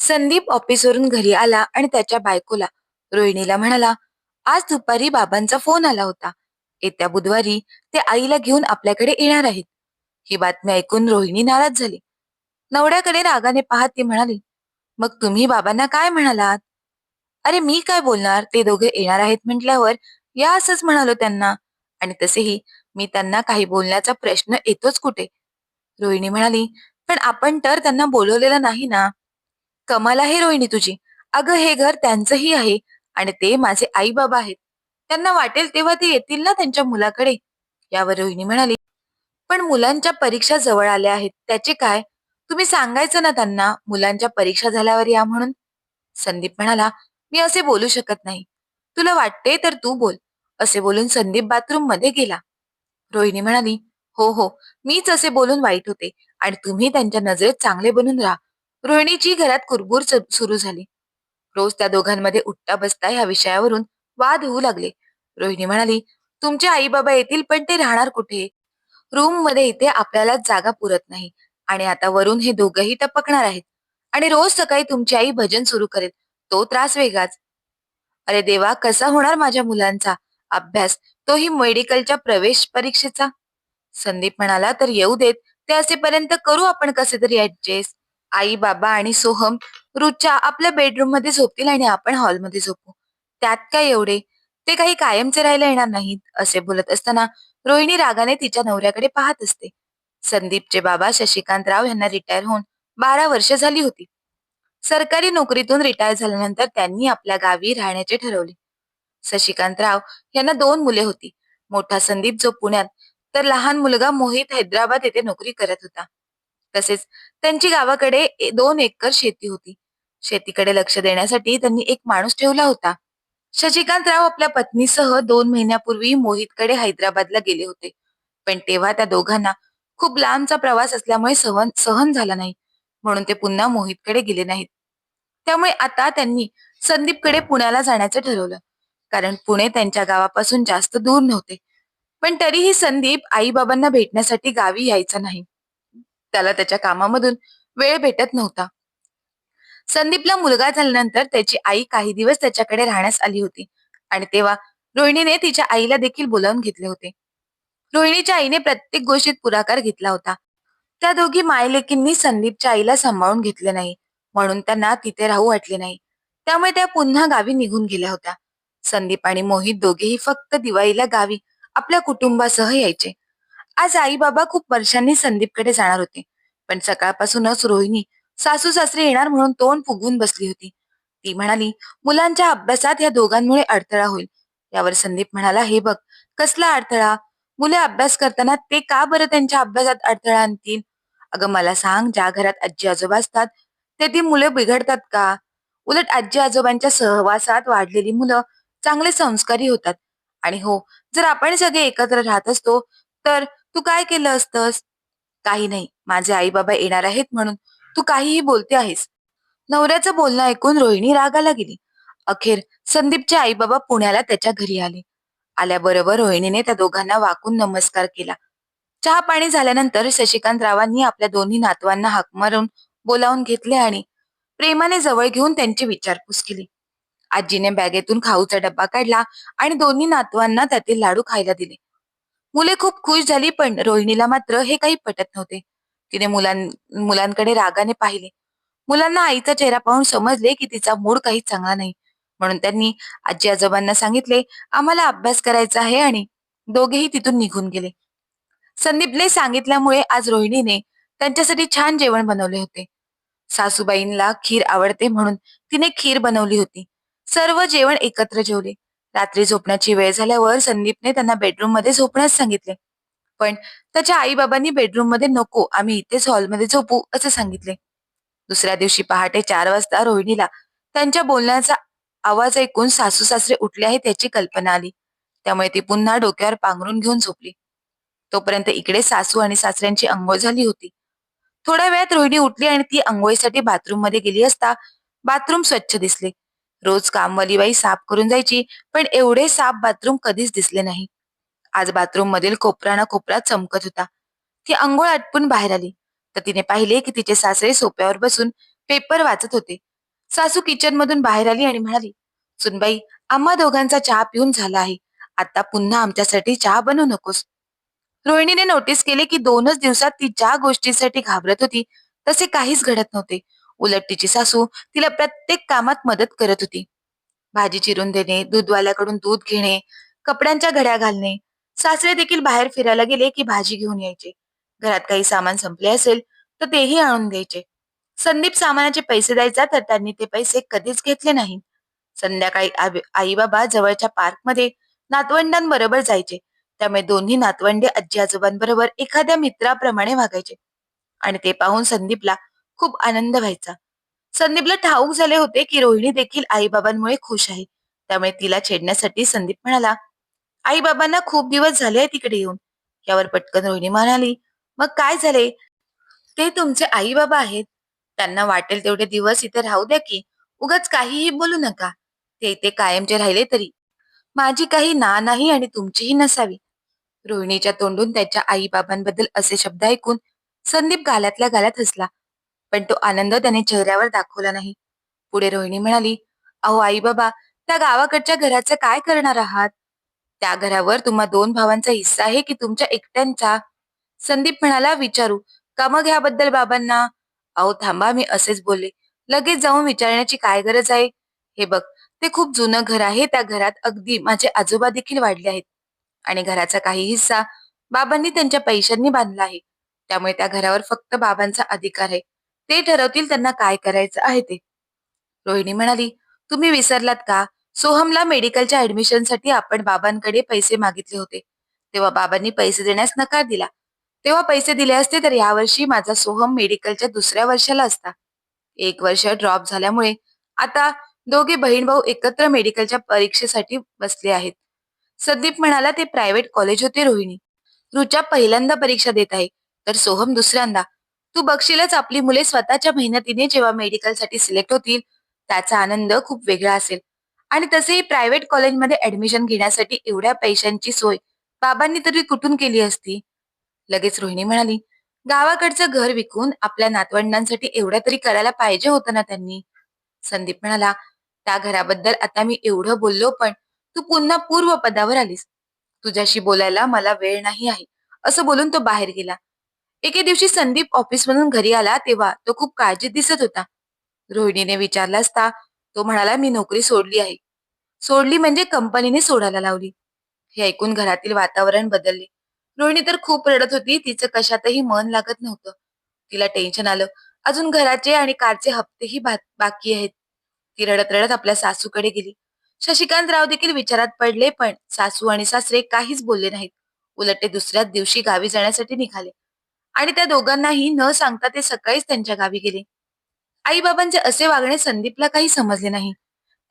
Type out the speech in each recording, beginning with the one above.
संदीप ऑफिसवरून घरी आला आणि त्याच्या बायकोला रोहिणीला म्हणाला आज दुपारी बाबांचा फोन आला होता. येत्या बुधवारी ते आईला घेऊन आपल्याकडे येणार आहेत. ही बातमी ऐकून रोहिणी नाराज झाली. नवऱ्याकडे रागाने पाहत ती म्हणाली मग तुम्ही बाबांना काय म्हणालात? अरे मी काय बोलणार? ते दोघे येणार आहेत म्हटल्यावर या असंच म्हणालो त्यांना. आणि तसेही मी त्यांना काही बोलण्याचा प्रश्न येतोच कुठे? रोहिणी म्हणाली पण आपण तर त्यांना बोलवलेलं नाही ना. कमाल आहे रोहिणी तुझी. अगं हे घर त्यांचंही आहे आणि ते माझे आई बाबा आहेत. त्यांना वाटेल तेव्हा ते येतील ना त्यांच्या मुलाकडे? यावर रोहिणी म्हणाली. पण मुलांच्या परीक्षा जवळ आल्या आहेत. त्याचे काय? तुम्ही सांगायचं ना त्यांना मुलांच्या परीक्षा झाल्यावर या म्हणून. संदीप म्हणाला मी असे बोलू शकत नाही. तुला वाटते तर तू बोल. असे बोलून संदीप बाथरूममध्ये गेला. रोहिणी म्हणाली हो हो मीच असे बोलून वाईट होते आणि तुम्ही त्यांच्या नजरेत चांगले बनून राहा. रोहिणीची घरात कुरबूर सुरू झाली. रोज त्या दोघांमध्ये उठता बसता या विषयावरून वाद होऊ लागले. रोहिणी म्हणाली तुमचे आई बाबा येतील पण ते राहणार कुठे? रूममध्ये इथे आपल्याला जागा पुरत नाही. आणि आता वरून हे दोघंही टपकणार आहेत. आणि रोज सकाळी तुमची आई भजन सुरू करेल. तो त्रास वेगळाच अरे देवा कसा होणार माझ्या मुलांचा अभ्यास? तोही मेडिकलच्या प्रवेश परीक्षेचा? संदीप म्हणाला तर येऊ देत. ते असेपर्यंत करू आपण कसे तरी ऍडजस्ट आई बाबा आणि सोहम रुच्या आपल्या बेडरूममध्ये झोपतील आणि आपण हॉलमध्ये झोपू. त्यात काय एवढे? ते काही कायमचे राहायला येणार नाहीत असे बोलत असताना रोहिणी रागाने तिच्या नवऱ्याकडे पाहत असते. संदीपचे बाबा शशिकांत राव यांना रिटायर होऊन बारा वर्ष झाली होती. सरकारी नोकरीतून रिटायर झाल्यानंतर त्यांनी आपल्या गावी राहण्याचे ठरवले. शशिकांतराव यांना दोन मुले होती. मोठा संदीप जो पुण्यात तर लहान मुलगा मोहित हैदराबाद येथे नोकरी करत होता. तसेच त्यांची गावाकडे दोन एकर शेती होती. शेतीकडे लक्ष देण्यासाठी त्यांनी एक माणूस ठेवला होता. शशिकांतराव आपल्या पत्नीसह दोन महिन्यापूर्वी मोहितकडे हैदराबादला गेले होते. पण तेव्हा त्या दोघांना खूप लांबचा प्रवास असल्यामुळे सहन सहन झाला नाही. म्हणून ते पुन्हा मोहितकडे गेले नाहीत. त्यामुळे आता त्यांनी संदीपकडे पुण्याला जाण्याचं ठरवलं. कारण पुणे त्यांच्या गावापासून जास्त दूर नव्हते. पण तरीही संदीप आई बाबांना भेटण्यासाठी गावी यायचा नाही. त्याला त्याच्या कामामधून वेळ भेटत नव्हता. संदीपला मुलगा झाल्यानंतर त्याची आई काही दिवस त्याच्याकडे राहण्यास आली होती आणि तेव्हा रोहिणीने तिच्या आईला देखील बोलावून घेतले होते. रोहिणीच्या आईने प्रत्येक गोष्टीत पुढाकार घेतला होता. त्या दोघी मायलेकींनी संदीपच्या आईला सांभाळून घेतले नाही म्हणून त्यांना तिथे राहू वाटले नाही. त्यामुळे त्या पुन्हा गावी निघून गेल्या होत्या. संदीप आणि मोहित दोघेही फक्त दिवाळीला गावी आपल्या कुटुंबासह यायचे. आज आई बाबा खूप वर्षांनी संदीपकडे जाणार होते. पण सकाळपासूनच रोहिणी सासू सासरे येणार म्हणून तोंड फुगवून बसली होती. ती म्हणाली मुलांच्या अभ्यासात या दोघांमुळे अडथळा होईल. यावर संदीप म्हणाला हे बघ कसला अडथळा? मुले अभ्यास करताना ते का बरं त्यांच्या अभ्यासात अडथळा आणतील? अगं मला सांग ज्या घरात आजी आजोबा असतात ते ती मुले बिघडतात का? उलट आजी आजोबांच्या सहवासात वाढलेली मुलं चांगले संस्कारी होतात. आणि हो जर आपण सगळे एकत्र राहत असतो तर तू काय केलं असतंस? काही नाही. माझे आई बाबा येणार आहेत म्हणून तू काहीही बोलते आहेस. नवऱ्याचं बोलणं ऐकून रोहिणी रागाला गेली. अखेर संदीपचे आई बाबा पुण्याला त्याच्या घरी आले. आल्याबरोबर रोहिणीने त्या दोघांना वाकून नमस्कार केला. चहा पाणी झाल्यानंतर शशिकांत रावांनी आपल्या दोन्ही नातवांना हाक मारून बोलावून घेतले आणि प्रेमाने जवळ घेऊन त्यांची विचारपूस केली. आजीने बॅगेतून खाऊचा डब्बा काढला आणि दोन्ही नातवांना त्यातील लाडू खायला दिले. मुले खूप खुश झाली पण रोहिणीला मात्र हे काही पटत नव्हते. तिने मुलां मुलांकडे रागाने पाहिले. मुलांना आईचा चेहरा पाहून समजले की तिचा मूड काही चांगला नाही. म्हणून त्यांनी आजी आजोबांना सांगितले आम्हाला अभ्यास करायचा आहे आणि दोघेही तिथून निघून गेले. संदीपने सांगितल्यामुळे आज रोहिणीने त्यांच्यासाठी छान जेवण बनवले होते. सासूबाईंना खीर आवडते म्हणून तिने खीर बनवली होती. सर्व जेवण एकत्र जेवले. रात्री झोपण्याची वेळ झाल्यावर संदीपने त्यांना बेडरूममध्ये झोपण्यास सांगितले. पण त्याच्या आई बाबांनी बेडरूममध्ये नको आम्ही इथेच हॉलमध्ये झोपू असे सांगितले. दुसऱ्या दिवशी पहाटे चार वाजता रोहिणीला त्यांच्या बोलण्याचा आवाज ऐकून सासू सासरे उठले आहे त्याची कल्पना आली. त्यामुळे ती पुन्हा डोक्यावर पांघरून घेऊन झोपली. तोपर्यंत इकडे सासू आणि सासऱ्यांची अंघोळ झाली होती. थोड्या वेळात रोहिणी उठली आणि ती अंघोळीसाठी बाथरूममध्ये गेली असता बाथरूम स्वच्छ दिसले. रोज कामवाली बाई साफ करून जायची पण एवढे साफ बाथरूम कधीच दिसले नाही. आज बाथरूम मधील कोपरा ना कोपरा चमकत होता. ती अंघोळ आटपून बाहेर आली. तर तिने पाहिले की तिचे सासरे सोप्यावर बसून पेपर वाचत होते. सासू किचन मधून बाहेर आली आणि म्हणाली सुनबाई आम्हा दोघांचा चहा पिऊन झाला आहे. आता पुन्हा आमच्यासाठी चहा बनवू नकोस. रोहिणीने नोटीस केले की दोनच दिवसात ती ज्या गोष्टीसाठी घाबरत होती तसे काहीच घडत नव्हते. उलट तिची सासू तिला प्रत्येक कामात मदत करत होती. भाजी चिरून देणे दूधवाल्याकडून दूध घेणे कपड्यांच्या घड्या घालणे. सासरे देखील बाहेर फिरायला गेले की भाजी घेऊन यायचे. घरात काही सामान संपले असेल तर तेही आणून द्यायचे. संदीप सामानाचे पैसे द्यायचा तर त्यांनी ते पैसे कधीच घेतले नाही संध्याकाळी आई बाबा जवळच्या पार्कमध्ये नातवंडांबरोबर जायचे. त्यामुळे दोन्ही नातवंडे आजी आजोबांबरोबर एखाद्या मित्राप्रमाणे वागायचे. आणि ते पाहून संदीपला खूप आनंद व्हायचा. संदीपला ठाऊक झाले होते की रोहिणी देखील आईबाबांमुळे खुश आहे. त्यामुळे तिला छेडण्यासाठी संदीप म्हणाला आईबाबांना खूप दिवस झाले तिकडे येऊन. यावर पटकन रोहिणी म्हणाली मग काय झाले? ते तुमचे आई बाबा आहेत. त्यांना वाटेल तेवढे दिवस इथे राहू द्या की. उगाच काहीही बोलू नका. ते इथे कायमचे राहिले तरी. माझी काही ना नाही आणि तुमचीही नसावी. रोहिणीच्या तोंडून त्याच्या आई बाबांबद्दल असे शब्द ऐकून संदीप गालातल्या गालात हसला. पण तो आनंद त्याने चेहऱ्यावर दाखवला नाही. पुढे रोहिणी म्हणाली अहो आई बाबा त्या गावाकडच्या घराचं काय करणार आहात? त्या घरावर तुम्हा दोन भावांचा हिस्सा आहे की तुमच्या एकट्यांचा? संदीप म्हणाला विचारू. का मग ह्याबद्दल बाबांना? अहो थांबा मी असेच बोलले. लगेच जाऊन विचारण्याची काय गरज आहे? हे बघ ते खूप जुनं घर आहे. त्या घरात अगदी माझे आजोबा देखील वाढले आहेत. आणि घराचा काही हिस्सा बाबांनी त्यांच्या पैशांनी बांधला आहे. त्यामुळे त्या घरावर फक्त बाबांचा अधिकार आहे. ते ठरवतील त्यांना काय करायचं आहे ते. रोहिणी म्हणाली तुम्ही विसरलात का? सोहमला मेडिकलच्या ऍडमिशनसाठी आपण बाबांकडे पैसे मागितले होते. तेव्हा बाबांनी पैसे देण्यास नकार दिला. तेव्हा पैसे दिले असते तर यावर्षी माझा सोहम मेडिकलच्या दुसऱ्या वर्षाला असता. एक वर्ष ड्रॉप झाल्यामुळे आता दोघे बहीण भाऊ एकत्र मेडिकलच्या परीक्षेसाठी बसले आहेत. संदीप म्हणाला ते प्रायव्हेट कॉलेज होते रोहिणी. रुचा पहिल्यांदा परीक्षा देत आहे तर सोहम दुसऱ्यांदा. तू बघशीलच आपली मुले स्वतःच्या मेहनतीने जेव्हा मेडिकलसाठी सिलेक्ट होतील त्याचा आनंद खूप वेगळा असेल. आणि तसेही प्रायव्हेट कॉलेजमध्ये ऍडमिशन घेण्यासाठी एवढ्या पैशांची सोय बाबांनी तरी कुठून केली असती? लगेच रोहिणी म्हणाली गावाकडचं घर विकून आपल्या नातवंडांसाठी एवढ्या तरी करायला पाहिजे होतं ना त्यांनी? संदीप म्हणाला त्या घराबद्दल आता मी एवढं बोललो पण तू पुन्हा पूर्व पदावर आलीस. तुझ्याशी बोलायला मला वेळ नाही आहे. असं बोलून तो बाहेर गेला. एके दिवशी संदीप ऑफिसमधून घरी आला तेव्हा तो खूप काळजीत दिसत होता. रोहिणीने विचारला असता तो म्हणाला मी नोकरी सोडली आहे. सोडली म्हणजे कंपनीने सोडायला लावली. हे ऐकून घरातील वातावरण बदलले. रोहिणी तर खूप रडत होती तिचं कशातही मन लागत नव्हतं. तिला टेन्शन आलं. अजून घराचे आणि कारचे हप्तेही बाकी आहेत. ती रडत रडत आपल्या सासूकडे गेली. शशिकांत राव देखील विचारात पडले पण सासू आणि सासरे काहीच बोलले नाहीत. उलट ते दुसऱ्याच दिवशी गावी जाण्यासाठी निघाले. आणि त्या दोघांनाही न सांगता ते सकाळीच त्यांच्या गावी गेले. आई बाबांचे असे वागणे संदीपला काही समजले नाही.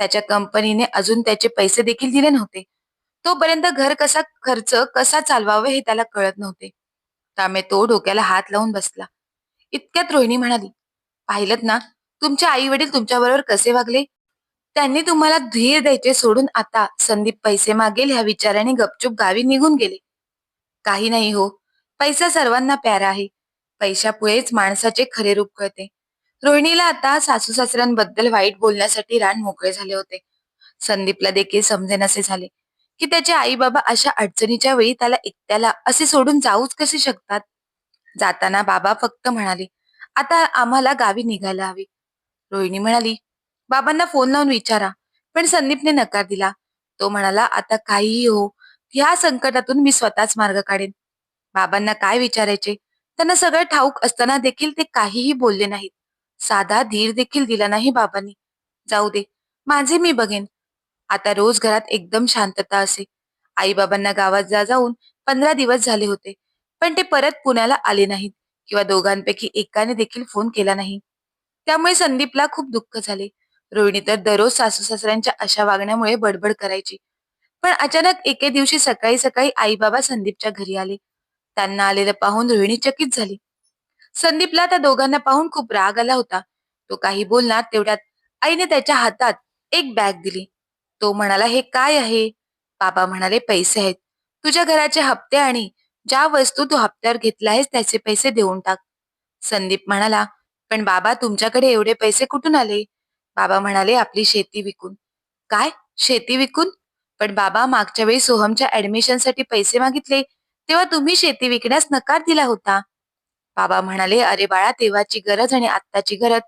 त्याच्या कंपनीने अजून त्याचे पैसे देखील दिले नव्हते. तोपर्यंत घर कसा खर्च कसा चालवावे हे त्याला कळत नव्हते. त्यामुळे तो डोक्याला हात लावून बसला. इतक्यात रोहिणी म्हणाली पाहिलं ना तुमचे आई वडील तुमच्याबरोबर कसे वागले? त्यांनी तुम्हाला धीर द्यायचे सोडून आता संदीप पैसे मागेल ह्या विचाराने गपचूप गावी निघून गेले. काही नाही हो पैसा सर्वांना प्यारा आहे. पैशापुळेच माणसाचे खरे रूप कळते. रोहिणीला आता सासू सासऱ्यांबद्दल वाईट बोलण्यासाठी रान मोकळे झाले होते. संदीपला देखील समजेनसे झाले. की त्याचे आई बाबा अशा अडचणीच्या वेळी त्याला एकट्याला असे सोडून जाऊच कसे शकतात? जाताना बाबा फक्त म्हणाले आता आम्हाला गावी निघायला हवी. रोहिणी म्हणाली बाबांना फोन लावून विचारा. पण संदीपने नकार दिला. तो म्हणाला आता काहीही हो ह्या संकटातून मी स्वतःच मार्ग काढेन. बाबांना काय विचारायचे? त्यांना सगळं ठाऊक असताना देखील ते काहीही बोलले नाहीत. साधा धीर देखील दिला नाही बाबांनी. जाऊ दे माझे मी बघेन. आता रोज घरात एकदम शांतता असे. आई बाबांना गावात जा जाऊन पंधरा दिवस झाले होते पण ते परत पुण्याला आले नाहीत किंवा दोघांपैकी एकाने देखील फोन केला नाही. त्यामुळे संदीपला खूप दुःख झाले. रोहिणी तर दररोज सासू सासऱ्यांच्या अशा वागण्यामुळे बडबड करायची. पण अचानक एके दिवशी सकाळी सकाळी आई बाबा संदीपच्या घरी आले. त्यांना आलेलं पाहून रोहिणी चकित झाली. संदीपला त्या दोघांना पाहून खूप राग आला होता. तो काही बोलणार तेवढ्यात आईने त्याच्या हातात एक बॅग दिली. तो म्हणाला हे काय आहे? बाबा म्हणाले पैसे आहेत. तुझ्या घराचे हप्ते आणि ज्या वस्तू तू हप्त्यावर घेतला आहेस त्याचे पैसे देऊन टाक. संदीप म्हणाला पण बाबा तुमच्याकडे एवढे पैसे कुठून आले? बाबा म्हणाले आपली शेती विकून. काय? शेती विकून? पण बाबा मागच्या वेळी सोहमच्या ऍडमिशनसाठी पैसे मागितले. तेव्हा तुम्ही शेती विकण्यास नकार दिला होता. बाबा म्हणाले अरे बाळा तेव्हाची गरज आणि आत्ताची गरज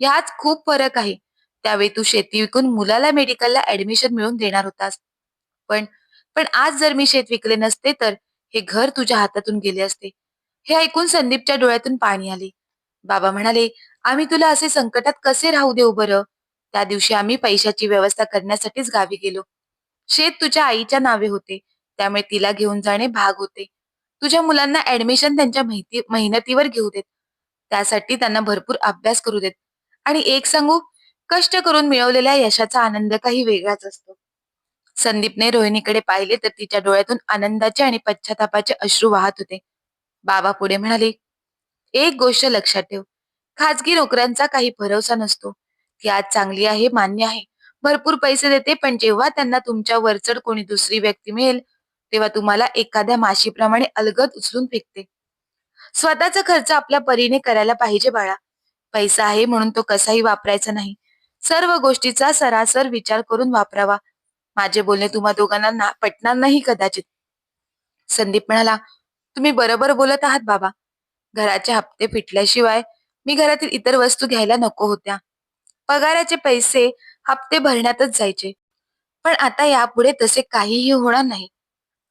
यात खूप फरक आहे. त्यावेळी तू शेती विकून मुलाला मेडिकलला ऍडमिशन मिळवून देणार होतास. पण पण आज जर मी शेत विकले नसते तर हे घर तुझ्या हातातून गेले असते. हे ऐकून संदीपच्या डोळ्यातून पाणी आले. बाबा म्हणाले आम्ही तुला असे संकटात कसे राहू देऊ बरं? त्या दिवशी आम्ही पैशाची व्यवस्था करण्यासाठीच गावी गेलो. शेत तुझ्या आईच्या नावे होते. त्यामुळे तिला घेऊन जाणे भाग होते. तुझ्या मुलांना ऍडमिशन त्यांच्या मेहनतीवर घेऊ देत. त्यासाठी त्यांना भरपूर अभ्यास करू देत. आणि एक सांगू कष्ट करून मिळवलेल्या यशाचा आनंद काही वेगळाच असतो. संदीपने रोहिणीकडे पाहिले तर तिच्या डोळ्यातून आनंदाचे आणि पश्चातापाचे अश्रू वाहत होते. बाबा पुढे म्हणाले एक गोष्ट लक्षात ठेव. खाजगी नोकऱ्यांचा काही भरोसा नसतो. ती आज चांगली आहे मान्य आहे. भरपूर पैसे देते पण जेव्हा त्यांना तुमच्या वरचढ कोणी दुसरी व्यक्ती मिळेल तेव्हा तुम्हाला एखाद्या माशीप्रमाणे अलगद उचलून फेकते. स्वतःचा खर्च आपल्या परीने करायला पाहिजे बाळा. पैसा आहे म्हणून तो कसाही वापरायचा नाही. सर्व गोष्टीचा सरासर विचार करून वापरावा. माझे बोलणे तुम्हा दोघांना ना पटणार नाही कदाचित. संदीप म्हणाला तुम्ही बरोबर बोलत आहात बाबा. घराचे हप्ते फिटल्याशिवाय मी घरातील इतर वस्तू घ्यायला नको होत्या. पगाराचे पैसे हप्ते भरण्यातच जायचे. पण आता यापुढे तसे काहीही होणार नाही.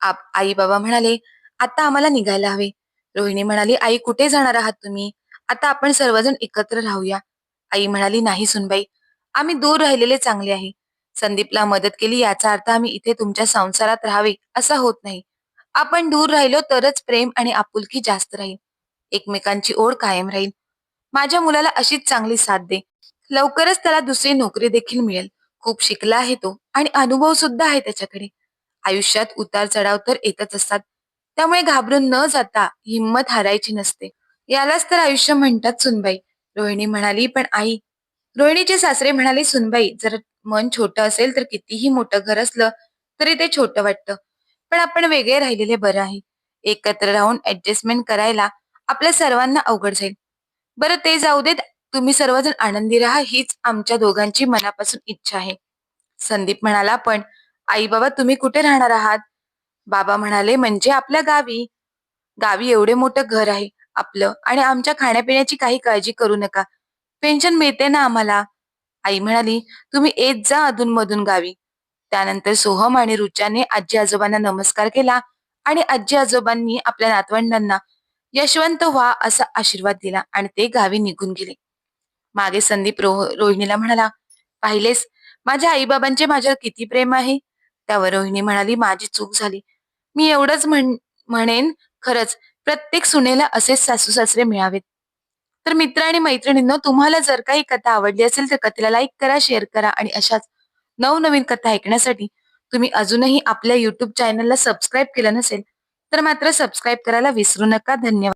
आई बाबा म्हणाले आता आम्हाला निघायला हवे. रोहिणी म्हणाली आई कुठे जाणार आहात तुम्ही? आता आपण सर्वजण एकत्र राहूया. आई म्हणाली नाही सुनबाई आम्ही दूर राहिलेले चांगले आहे. संदीपला मदत केली याचा अर्थ आम्ही इथे तुमच्या संसारात राहावे असा होत नाही. आपण दूर राहिलो तरच प्रेम आणि आपुलकी जास्त राहील. एकमेकांची ओढ कायम राहील. माझ्या मुलाला अशीच चांगली साथ दे. लवकरच त्याला दुसरी नोकरी देखील मिळेल. खूप शिकला आहे तो आणि अनुभव सुद्धा आहे त्याच्याकडे. आयुष्यात उतार चढाव तर येतच असतात. त्यामुळे घाबरून न जाता हिंमत हारायची नसते. यालाच तर आयुष्य म्हणतात सुनबाई. रोहिणी म्हणाली पण आई रोहिणीचे सासरे म्हणाले सुनबाई जर मन छोटं असेल तर कितीही मोठं घर असलं तरी ते छोटं वाटतं. पण आपण वेगळे राहिलेले बरं आहे. एकत्र राहून ऍडजस्टमेंट करायला आपल्या सर्वांना अवघड जाईल. बरं ते जाऊ देत. तुम्ही सर्वजण आनंदी राहा हीच आमच्या दोघांची मनापासून इच्छा आहे. संदीप म्हणाला पण आई बाबा तुम्ही कुठे राहणार आहात? बाबा म्हणाले म्हणजे आपल्या गावी. गावी एवढे मोठं घर आहे आपलं आणि आमच्या खाण्यापिण्याची काही काळजी करू नका. पेन्शन मिळते ना आम्हाला. आई म्हणाली तुम्ही येत जा अधूनमधून गावी. त्यानंतर सोहम आणि रुचाने आजी आजोबांना नमस्कार केला आणि आजी आजोबांनी आपल्या नातवंडांना यशवंत व्हा असा आशीर्वाद दिला आणि ते गावी निघून गेले. मागे संदीप रो रोहिणीला म्हणाला पाहिलेस माझ्या आईबाबांचे माझ्यावर किती प्रेम आहे. त्यावर रोहिणी म्हणाली माझी चूक झाली. मी एवढंच म्हण म्हणेन खरंच प्रत्येक सुनेला असेच सासू सासरे मिळावेत. तर मित्र आणि मैत्रिणींनो तुम्हाला जर काही कथा आवडली असेल तर कथेला लाईक करा शेअर करा आणि अशाच नवनवीन कथा ऐकण्यासाठी तुम्ही अजूनही आपल्या युट्यूब चॅनलला सबस्क्राईब केलं नसेल तर मात्र सबस्क्राईब करायला विसरू नका. धन्यवाद.